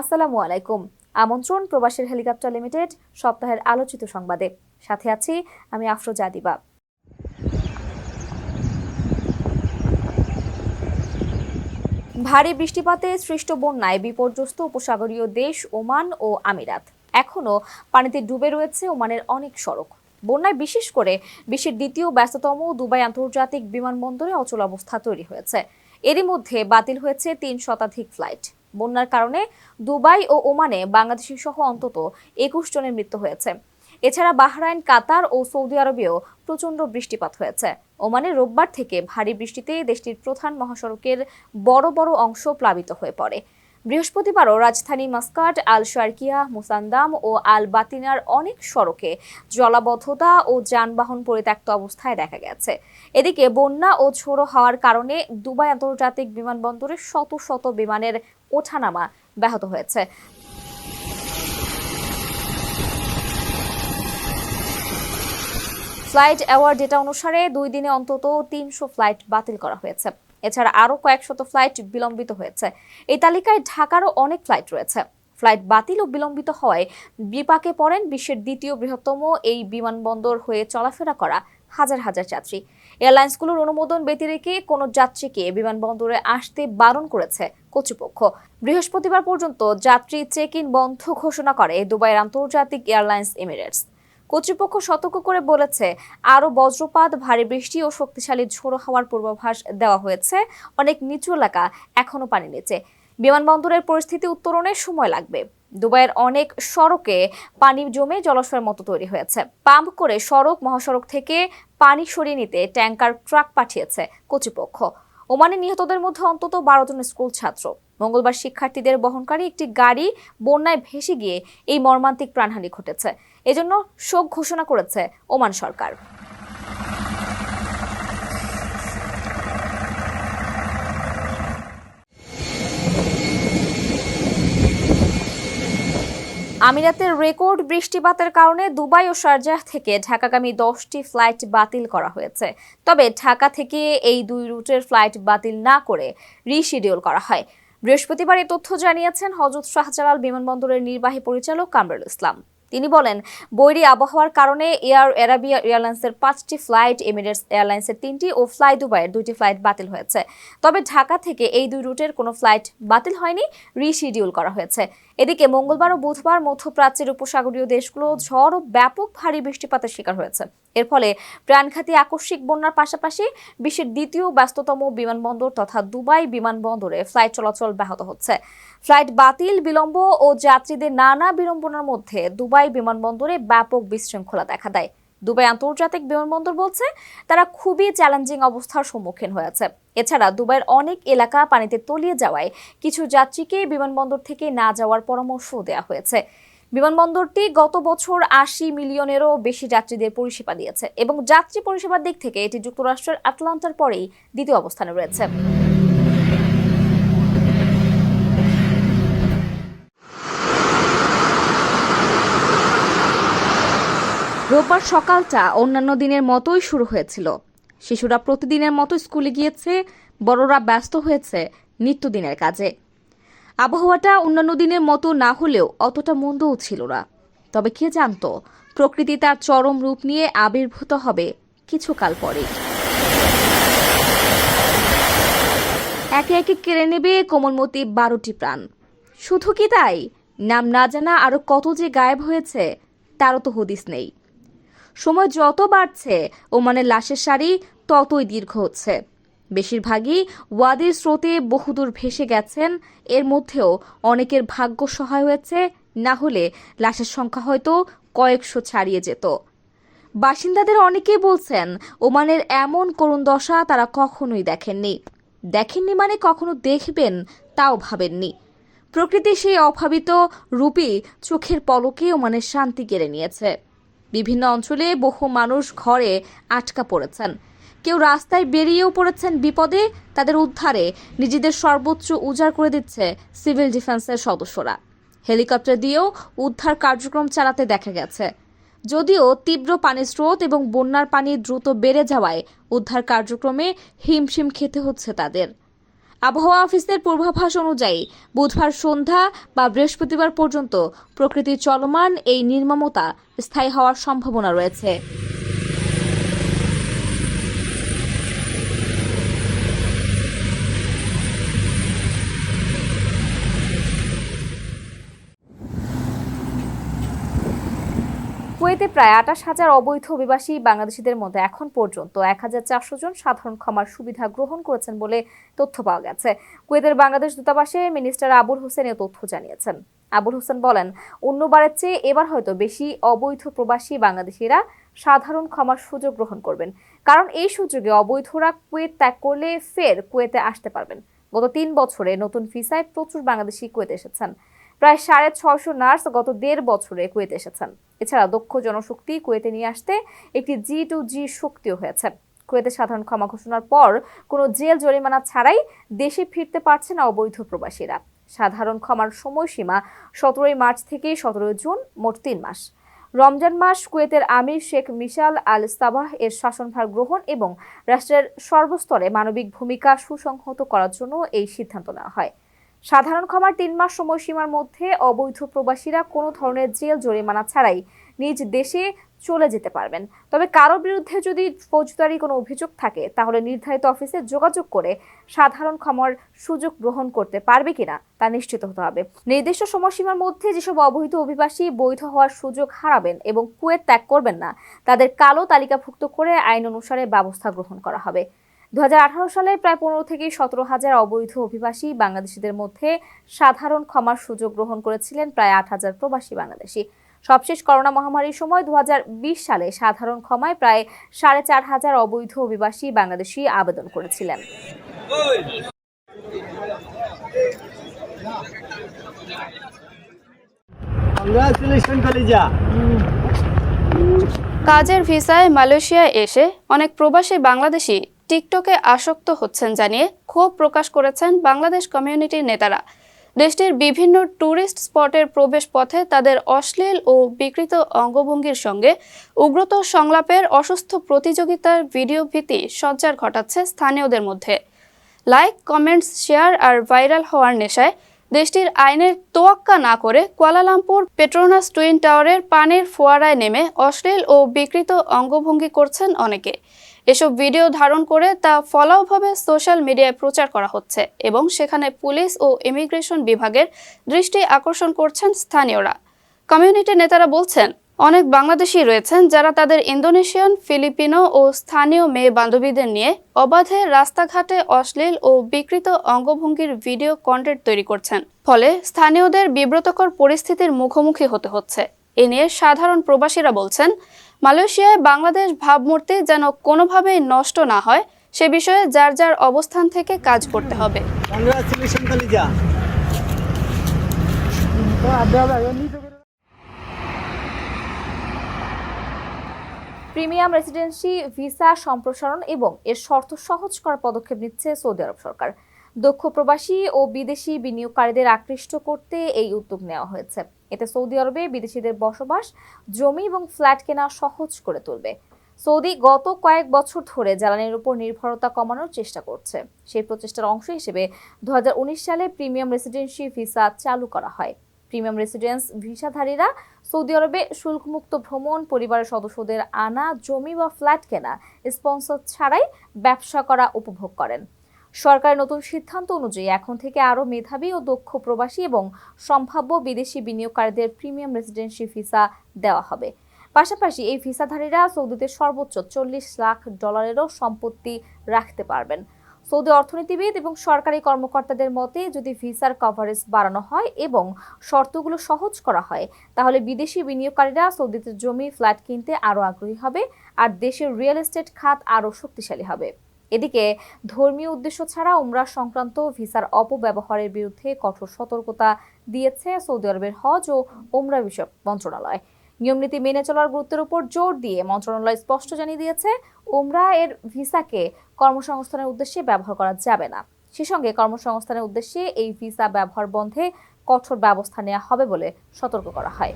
আসসালামু আলাইকুম। আমন্ত্রণ প্রবাসের হেলিকপ্টার লিমিটেড সপ্তাহের আলোচিত সংবাদে। সাথে আছি আমি আফরোজা দিবা ভারী বৃষ্টিপাতে সৃষ্ট বন্যায় বিপর্যস্ত উপসাগরীয় দেশ ওমান ও আমিরাত। এখনও পানিতে ডুবে রয়েছে ওমানের অনেক সড়ক। বন্যায় বিশেষ করে বিশ্বের দ্বিতীয় ব্যস্ততম দুবাই আন্তর্জাতিক বিমানবন্দরে অচল অবস্থা তৈরি হয়েছে। এরই মধ্যে বাতিল হয়েছে তিন শতাধিক ফ্লাইট। বন্যার কারণে দুবাই ও ওমানে বাংলাদেশি সহ অন্তত একুশ জনের মৃত্যু হয়েছে। এছাড়া বাহরাইন, কাতার ও সৌদি আরবেও প্রচণ্ড বৃষ্টিপাত হয়েছে। ওমানে রোববার থেকে ভারী বৃষ্টিতে দেশটির প্রধান মহাসড়কের বড় বড় অংশ প্লাবিত হয়ে পড়ে। বৃহস্পতিবারও রাজধানী মাস্কাট আল শারকিয়া মুসান্দাম ও আল বাতিনার অনেক সড়কে জলাবদ্ধতা ও যানবাহন পরিত্যক্ত অবস্থায় দেখা গেছে। এদিকে বন্যা ও ঝোড়ো হওয়ার কারণে দুবাই আন্তর্জাতিক বিমানবন্দরে শত শত বিমানের ওঠানামা ব্যাহত হয়েছে। ফ্লাইট অ্যাওয়ার্ড ডেটা অনুসারে দুই দিনে অন্তত তিনশো ফ্লাইট বাতিল করা হয়েছে। এছাড়া আরও কয়েকশত ফ্লাইট বিলম্বিত হয়েছে। এই তালিকায় ঢাকারও অনেক ফ্লাইট রয়েছে। ফ্লাইট বাতিল ও বিলম্বিত হওয়ায় বিপাকে পড়েন বিশ্বের দ্বিতীয় বৃহত্তম এই বিমানবন্দর হয়ে চলাফেরা করা হাজার হাজার যাত্রী। এয়ারলাইন্সগুলোর অনুমোদন ব্যতি রেখে কোনো যাত্রীকে বিমানবন্দরে আসতে বারণ করেছে কর্তৃপক্ষ। বৃহস্পতিবার পর্যন্ত যাত্রী চেক ইন বন্ধ ঘোষণা করে দুবাইয়ের আন্তর্জাতিক এয়ারলাইন্স এমিরেটস। কর্তৃপক্ষ সতর্ক করে বলেছে, আরও বজ্রপাত, ভারী বৃষ্টি ও শক্তিশালী ঝোড়ো হওয়ার পূর্বাভাস দেওয়া হয়েছে। অনেক নিচু এলাকা এখনও পানি নিচে। বিমানবন্দরের পরিস্থিতি উত্তরণে সময় লাগবে। দুবাইয়ের অনেক সড়কে পানি জমে জলাশয়ের মতো তৈরি হয়েছে। পাম্প করে সড়ক, মহাসড়ক থেকে পানি সরিয়ে নিতে ট্যাঙ্কার, ট্রাক পাঠিয়েছে কর্তৃপক্ষ। ওমানে নিহতদের মধ্যে অন্তত বারো জন স্কুল ছাত্র। মঙ্গলবার শিক্ষার্থীদের বহনকারী একটি গাড়ি বন্যায় ভেসে গিয়ে এই মর্মান্তিক প্রাণহানি ঘটেছে। এজন্য শোক ঘোষণা করেছে ওমান সরকার। আমিরাতের রেকর্ড বৃষ্টিপাতের কারণে দুবাই ও শারজাহ থেকে ঢাকাগামী দশটি ফ্লাইট বাতিল করা হয়েছে। তবে ঢাকা থেকে এই দুই রুটের ফ্লাইট বাতিল না করে রিশিডিউল করা হয়। বৃহস্পতিবার এই তথ্য জানিয়েছেন হজরত শাহজালাল বিমানবন্দরের নির্বাহী পরিচালক কামরুল ইসলাম। তিনি বলেন, বৈরি আবহাওয়ার কারণে এয়ার, অ্যারাবিয়া এয়ারলাইন্সের পাঁচটি ফ্লাইট, এমিরেটস এয়ারলাইন্সের তিনটি ও ফ্লাই দুবাইয়ের দুটি ফ্লাইট বাতিল হয়েছে। তবে ঢাকা থেকে এই দুই রুটের কোনো ফ্লাইট বাতিল হয়নি, রিশিডিউল করা হয়েছে। এদিকে মঙ্গলবার ও বুধবার মধ্যপ্রাচ্যের উপসাগরীয় দেশগুলো ঝড় ও ব্যাপক ভারী বৃষ্টিপাতের শিকার হয়েছে। এর ফলে প্রাণঘাতী আকস্মিক বন্যার পাশাপাশি বিশ্বের দ্বিতীয় ব্যস্ততম বিমানবন্দর তথা দুবাই বিমানবন্দরে ফ্লাইট চলাচল ব্যাহত হচ্ছে। ফ্লাইট বাতিল, বিলম্ব ও যাত্রীদের নানা বিড়ম্বনার মধ্যে দুবাই বিমানবন্দরে ব্যাপক বিশৃঙ্খলা দেখা দেয়। দুবাই আন্তর্জাতিক বিমানবন্দর বলছে, তারা খুবই চ্যালেঞ্জিং অবস্থার সম্মুখীন হয়েছে এছাড়া দুবাইয়ের অনেক এলাকা পানিতে তলিয়ে যাওয়ায় কিছু যাত্রীকে বিমানবন্দর থেকে না যাওয়ার পরামর্শ দেওয়া হয়েছে। বিমানবন্দরটি গত বছর আশি মিলিয়নেরও বেশি যাত্রীদের পরিষেবা দিয়েছে এবং যাত্রী পরিষেবার দিক থেকে এটি যুক্তরাষ্ট্রের আটলান্টার পরেই দ্বিতীয় অবস্থানে রয়েছে। রোববার সকালটা অন্যান্য দিনের মতোই শুরু হয়েছিল। শিশুরা প্রতিদিনের মতো স্কুলে গিয়েছে, বড়রা ব্যস্ত হয়েছে নিত্যদিনের কাজে। আবহাওয়াটা অন্যান্য দিনের মতো না হলেও অতটা মন্দও ছিল না। তবে কে জানতো, প্রকৃতি তার চরম রূপ নিয়ে আবির্ভূত হবে কিছুকাল পরে একে একে কেড়ে নেবে কোমলমতি বারোটি প্রাণ। শুধু কি তাই? নাম না জানা আরও কত যে গায়েব হয়েছে, তারও তো হদিস নেই। সময় যত বাড়ছে, ওমানের লাশের সারি ততই দীর্ঘ হচ্ছে। বেশিরভাগই ওয়াদির স্রোতে বহুদূর ভেসে গেছেন। এর মধ্যেও অনেকের ভাগ্য সহায় হয়েছে, না হলে লাশের সংখ্যা হয়তো কয়েকশো ছাড়িয়ে যেত। বাসিন্দাদের অনেকেই বলছেন, ওমানের এমন করুণ দশা তারা কখনোই দেখেননি। দেখেননি মানে কখনো দেখবেন তাও ভাবেননি। প্রকৃতির সেই অভাবিত রূপই চোখের পলকে ওমানের শান্তি কেড়ে নিয়েছে। বিভিন্ন অঞ্চলে বহু মানুষ ঘরে আটকা পড়েছেন। কেউ রাস্তায় বেরিয়েও পড়েছেন বিপদে, তাদের উদ্ধারে নিজেদের সর্বোচ্চ উজাড় করে দিচ্ছে সিভিল ডিফেন্সের সদস্যরা। হেলিকপ্টার দিয়েও উদ্ধার কার্যক্রম চালাতে দেখা গেছে। যদিও তীব্র পানির স্রোত এবং বন্যার পানি দ্রুত বেড়ে যাওয়ায় উদ্ধার কার্যক্রমে হিমশিম খেতে হচ্ছে তাদের। আবহাওয়া অফিসের পূর্বাভাস অনুযায়ী, বুধবার সন্ধ্যা বা বৃহস্পতিবার পর্যন্ত প্রকৃতির চলমান এই নির্মমতা স্থায়ী হওয়ার সম্ভাবনা রয়েছে। কুয়েতে প্রায় আটাশ হাজার অবৈধ অভিবাসী বাংলাদেশিদের মধ্যে এখন পর্যন্ত এক হাজার চারশো জন সাধারণ ক্ষমার সুবিধা গ্রহণ করেছেন বলে তথ্য পাওয়া গেছে। কুয়েতের বাংলাদেশ দূতাবাসে মিনিস্টার আবুল হোসেন এ তথ্য জানিয়েছেন। আবুল হোসেন বলেন, অন্যবারের চেয়ে এবার হয়তো বেশি অবৈধ প্রবাসী বাংলাদেশিরা সাধারণ ক্ষমার সুযোগ গ্রহণ করবেন। কারণ এই সুযোগে অবৈধরা কুয়েত ত্যাগ করলে ফের কুয়েতে আসতে পারবেন। গত তিন বছরে নতুন ভিসায় প্রচুর বাংলাদেশি কুয়েতে এসেছেন। প্রায় সাড়ে ছশো নার্স গত দেড় বছরে কুয়েতে এসেছেন। এছাড়া দক্ষ জনশক্তি কুয়েতে নিয়ে আসতে একটি জি টু জি শক্তিও হয়েছে। কুয়েতে সাধারণ ক্ষমা ঘোষণার পর কোনো জেল জরিমানা ছাড়াই দেশে ফিরতে পারছে না অবৈধ প্রবাসীরা। সাধারণ ক্ষমার সময়সীমা সতেরোই মার্চ থেকে সতেরোই জুন, মোট তিন মাস। রমজান মাস কুয়েতের আমির শেখ মিশাল আল সাবাহ এর শাসনভার গ্রহণ এবং রাষ্ট্রের সর্বস্তরে মানবিক ভূমিকা সুসংহত করার জন্য এই সিদ্ধান্ত নেওয়া হয়। সাধারণ ক্ষমার তিন মাস সময়সীমার মধ্যে অবৈধ প্রবাসীরা কোনো ধরনের জেল জরিমানা ছাড়াই নিজ দেশে চলে যেতে পারবেন। তবে কারও বিরুদ্ধে যদি ফৌজদারি কোনো অভিযোগ থাকে, তাহলে নির্ধারিত অফিসে যোগাযোগ করে সাধারণ ক্ষমার সুযোগ গ্রহণ করতে পারবে কিনা তা নিশ্চিত হতে হবে। নির্দিষ্ট সময়সীমার মধ্যে যেসব অবৈধ অভিবাসী বৈধ হওয়ার সুযোগ হারাবেন এবং কুয়েত ত্যাগ করবেন না, তাদের কালো তালিকাভুক্ত করে আইন অনুসারে ব্যবস্থা গ্রহণ করা হবে। দুহাজার আঠারো সালে প্রায় পনেরো থেকে সতেরো হাজার অবৈধ অভিবাসী বাংলাদেশিদের মধ্যে সাধারণ ক্ষমার সুযোগ গ্রহণ করেছিলেন প্রায় আট হাজার প্রবাসী বাংলাদেশি। সবশেষ করোনা মহামারীর সময় দুহাজার বিশ সালে সাধারণ ক্ষমায় প্রায় সাড়ে চার হাজার অবৈধ অভিবাসী বাংলাদেশি আবেদন করেছিলেন। কাজের ভিসায় মালয়েশিয়ায় এসে অনেক প্রবাসী বাংলাদেশি টিকটকে আসক্ত হচ্ছেন জানিয়ে ক্ষোভ প্রকাশ করেছেন বাংলাদেশ কমিউনিটির নেতারা। দেশটির বিভিন্ন ট্যুরিস্ট স্পটের প্রবেশ পথে তাদের অশ্লীল ও বিকৃত অঙ্গভঙ্গির সঙ্গে উগ্রত সংলাপের অসুস্থ প্রতিযোগিতার ভিডিও ভীতি সঞ্চার ঘটাচ্ছে স্থানীয়দের মধ্যে। লাইক, কমেন্টস, শেয়ার আর ভাইরাল হওয়ার নেশায় দেশটির আইনের তোয়াক্কা না করে কুয়ালালামপুর পেট্রোনাস টুইন টাওয়ারের পানির ফোয়ারায় নেমে অশ্লীল ও বিকৃত অঙ্গভঙ্গি করছেন অনেকে। এসব ভিডিও ধারণ করে তা ফলাওভাবে সোশ্যাল মিডিয়ায় প্রচার করা হচ্ছে এবং সেখানে পুলিশ ও ইমিগ্রেশন বিভাগের দৃষ্টি আকর্ষণ করছেন স্থানীয়রা। কমিউনিটি নেতারা বলছেন, অনেক বাংলাদেশি রয়েছেন যারা তাদের ইন্দোনেশিয়ান, ফিলিপিনো ও স্থানীয় মেয়ে বান্ধবীদের নিয়ে অবাধে রাস্তাঘাটে অশ্লীল ও বিকৃত অঙ্গভঙ্গির ভিডিও কন্টেন্ট তৈরি করছেন। ফলে স্থানীয়দের বিব্রতকর পরিস্থিতির মুখোমুখি হতে হচ্ছে। এ নিয়ে সাধারণ প্রবাসীরা বলছেন মালয়েশিয়ায় বাংলাদেশ ভাবমূর্তি যেন কোনোভাবেই নষ্ট না হয় সে বিষয়ে যার যার অবস্থান থেকে কাজ করতে হবে। প্রিমিয়াম রেসিডেন্সি ভিসা সম্প্রসারণ এবং এর শর্ত সহজ করার পদক্ষেপ নিচ্ছে সৌদি আরব সরকার। দক্ষ প্রবাসী ও বিদেশি বিনিয়োগকারীদের আকৃষ্ট করতে এই উদ্যোগ নেওয়া হয়েছে। এতে সৌদি আরবে বিদেশিদের বসবাস, জমি এবং ফ্ল্যাট কেনা সহজ করে তুলবে। সৌদি গত কয়েক বছর ধরে জ্বালানির উপর নির্ভরতা কমানোর চেষ্টা করছে। সেই প্রচেষ্টার অংশ হিসেবে দু হাজার উনিশ সালে প্রিমিয়াম রেসিডেন্সি ভিসা চালু করা হয়। প্রিমিয়াম রেসিডেন্স ভিসাধারীরা সৌদি আরবে শুল্কমুক্ত ভ্রমণ, পরিবারের সদস্যদের আনা, জমি বা ফ্ল্যাট কেনা, স্পন্সর ছাড়াই ব্যবসা করা উপভোগ করেন। সরকারের নতুন সিদ্ধান্ত অনুযায়ী এখন থেকে আরও মেধাবী ও দক্ষ প্রবাসী এবং সম্ভাব্য বিদেশি বিনিয়োগকারীদের প্রিমিয়াম রেসিডেন্সি ভিসা দেওয়া হবে। পাশাপাশি এই ভিসাধারীরা সৌদিতে সর্বোচ্চ চল্লিশ লাখ ডলারেরও সম্পত্তি রাখতে পারবেন। সৌদি অর্থনীতিবিদ এবং সরকারি কর্মকর্তাদের মতে, যদি ভিসার কভারেজ বাড়ানো হয় এবং শর্তগুলো সহজ করা হয়, তাহলে বিদেশি বিনিয়োগকারীরা সৌদিতে জমি, ফ্ল্যাট কিনতে আরও আগ্রহী হবে, আর দেশের রিয়েল এস্টেট খাত আরও শক্তিশালী হবে। এদিকে ধর্মীয় উদ্দেশ্য ছাড়া উমরা সংক্রান্ত ভিসার অপব্যবহারের বিরুদ্ধে কঠোর সতর্কতা দিয়েছে সৌদি আরবের হজ ও উমরা বিষয়ক মন্ত্রণালয়। নিয়মনীতি মেনে চলার গুরুত্বের উপর জোর দিয়ে মন্ত্রণালয় স্পষ্ট জানিয়ে দিয়েছে, উমরা এর ভিসাকে কর্মসংস্থানের উদ্দেশ্যে ব্যবহার করা যাবে না। সে সঙ্গে কর্মসংস্থানের উদ্দেশ্যে এই ভিসা ব্যবহার বন্ধে কঠোর ব্যবস্থা নেওয়া হবে বলে সতর্ক করা হয়।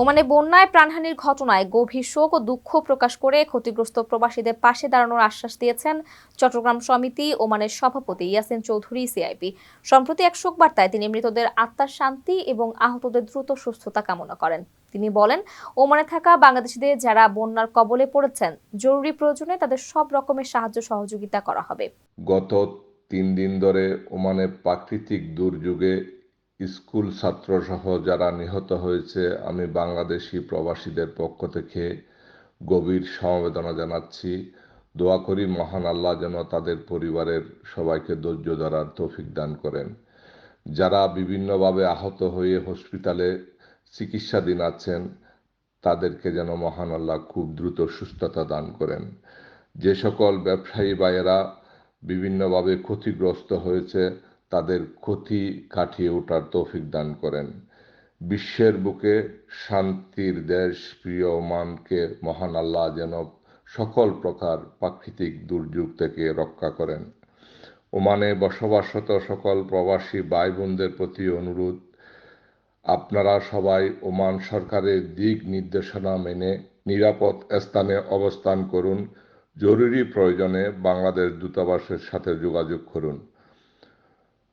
ওমানে বন্যায় প্রাণহানির ঘটনায় গভীর শোক ও দুঃখ প্রকাশ করে ক্ষতিগ্রস্ত প্রবাসীদের পাশে দাঁড়ানোর আশ্বাস দিয়েছেন চট্টগ্রাম সমিতি ওমানের সভাপতি ইয়াসিন চৌধুরী সিআইপি সম্প্রতি এক শোক বার্তায় তিনি মৃতদের আত্মার শান্তি এবং আহতদের দ্রুত সুস্থতা কামনা করেন। তিনি বলেন, ওমানে থাকা বাংলাদেশিদের যারা বন্যার কবলে পড়েছেন, জরুরি প্রয়োজনে তাদের সব রকমের সাহায্য সহযোগিতা করা হবে। গত তিন দিন ধরে ওমানে প্রাকৃতিক দুর্যোগে স্কুল ছাত্রসহ যারা নিহত হয়েছে, আমি বাংলাদেশি প্রবাসীদের পক্ষ থেকে গভীর সমবেদনা জানাচ্ছি। দোয়া করি মহান আল্লাহ যেন তাদের পরিবারের সবাইকে ধৈর্য ধরার তৌফিক দান করেন। যারা বিভিন্নভাবে আহত হয়ে হসপিটালে চিকিৎসাধীন আছেন, তাদেরকে যেন মহান আল্লাহ খুব দ্রুত সুস্থতা দান করেন। যে সকল ব্যবসায়ী ভাইয়েরা বিভিন্নভাবে ক্ষতিগ্রস্ত হয়েছে তাদের ক্ষতি কাটিয়ে ওঠার তৌফিক দান করেন। বিশ্বের বুকে শান্তির দেশ প্রিয় মানকে মহান আল্লাহ যেন সকল প্রকার প্রাকৃতিক দুর্যোগ থেকে রক্ষা করেন। ওমানে বসবাসরত সকল প্রবাসী ভাই বোনদের প্রতি অনুরোধ, আপনারা সবাই ওমান সরকারের দিক নির্দেশনা মেনে নিরাপদ স্থানে অবস্থান করুন। জরুরি প্রয়োজনে বাংলাদেশ দূতাবাসের সাথে যোগাযোগ করুন।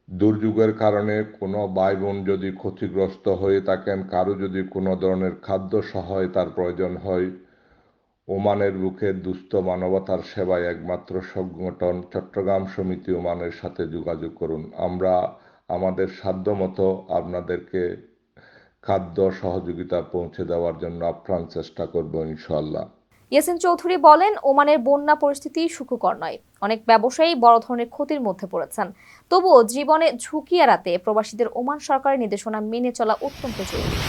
দুর্যোগের কারণে কোনো ভাই বোন যদি ক্ষতিগ্রস্ত হয়ে থাকেন, কারও যদি কোনো ধরনের খাদ্য সহায়তার প্রয়োজন হয়, ওমানের বুকে দুস্থ মানবতার সেবায় একমাত্র সংগঠন। চট্টগ্রাম সমিতি ওমানের সাথে যোগাযোগ করুন। আমরা আমাদের সাধ্যমতো আপনাদেরকে খাদ্য সহযোগিতা পৌঁছে দেওয়ার জন্য আপ্রাণ চেষ্টা করব ইনশাল্লাহ ইয়াসিন চৌধুরী বলেন, ওমানের বন্যা পরিস্থিতি সুখকর নয়। অনেক ব্যবসায়ী বড় ধরনের ক্ষতির মধ্যে পড়েছেন। তবুও জীবনে ঝুঁকি এড়াতে প্রবাসীদের ওমান সরকারের নির্দেশনা মেনে চলা অত্যন্ত জরুরি।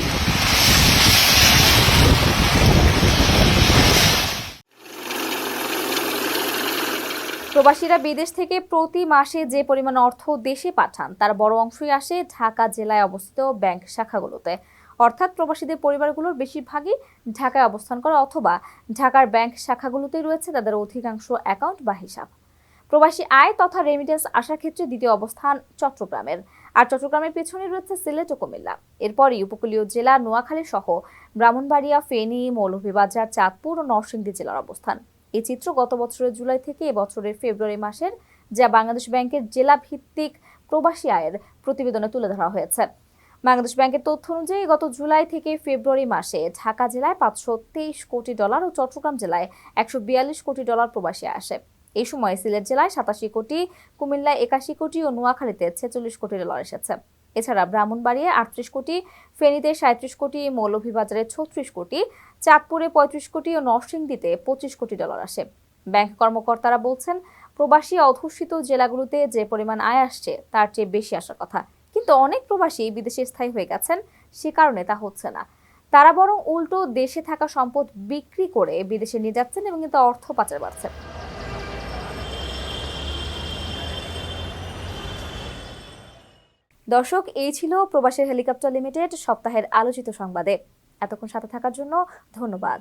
প্রবাসীরা বিদেশ থেকে প্রতি মাসে যে পরিমাণ অর্থ দেশে পাঠান, তার বড় অংশই আসে ঢাকা জেলায় অবস্থিত ব্যাংক শাখাগুলোতে। অর্থাৎ প্রবাসীদের পরিবারগুলোর বেশিরভাগই ঢাকায় অবস্থান করে অথবা ঢাকার ব্যাংক শাখাগুলোতেই রয়েছে তাদের অধিকাংশ অ্যাকাউন্ট বা হিসাব। প্রবাসী আয় তথা রেমিটেন্স আসার ক্ষেত্রে দ্বিতীয় অবস্থান চট্টগ্রামের। আর চট্টগ্রামের পেছনে রয়েছে সিলেট ও কুমিল্লা। এরপরই উপকূলীয় জেলা নোয়াখালী সহ ব্রাহ্মণবাড়িয়া, ফেনী, মৌলভীবাজার, চাঁদপুর ও নরসিংদী জেলার অবস্থান। এই চিত্র গত বছরের জুলাই থেকে এবছরের ফেব্রুয়ারি মাসের, যা বাংলাদেশ ব্যাংকের জেলা ভিত্তিক প্রবাসী আয়ের প্রতিবেদনে তুলে ধরা হয়েছে। বাংলাদেশ ব্যাংকের তথ্য অনুযায়ী গত জুলাই থেকে ফেব্রুয়ারি মাসে ঢাকা জেলায় পাঁচশো তেইশ কোটি ডলার ও চট্টগ্রাম জেলায় একশো বিয়াল্লিশ কোটি ডলার প্রবাসী আসে। এই সময় সিলেট জেলায় সাতাশি কোটি, কুমিল্লায় একাশি কোটি ও নোয়াখালীতে ছেচল্লিশ কোটি ডলার এসেছে। এছাড়া ব্রাহ্মণবাড়িয়ায় আটত্রিশ কোটি, ফেনীতে সাঁত্রিশ কোটি, মৌলভীবাজারে ছত্রিশ কোটি, চাঁদপুরে পঁয়ত্রিশ কোটি ও নরসিংদীতে পঁচিশ কোটি ডলার আসে। ব্যাংক কর্মকর্তারা বলছেন, প্রবাসী অধ্যুষিত জেলাগুলোতে যে পরিমাণ আয় আসছে, তার চেয়ে বেশি আসার কথা। কিন্তু অনেক প্রবাসী বিদেশে স্থায়ী হয়ে গেছেন, সে কারণে তা হচ্ছে না। তারা বরং উল্টো দেশে থাকা সম্পদ বিক্রি করে বিদেশে নিয়ে যাচ্ছেন এবং এতে অর্থ পাচার বাড়ছে। দর্শক, এই ছিল প্রবাসের হেলিকপ্টার লিমিটেড সপ্তাহের আলোচিত সংবাদে। এতক্ষণ সাথে থাকার জন্য ধন্যবাদ।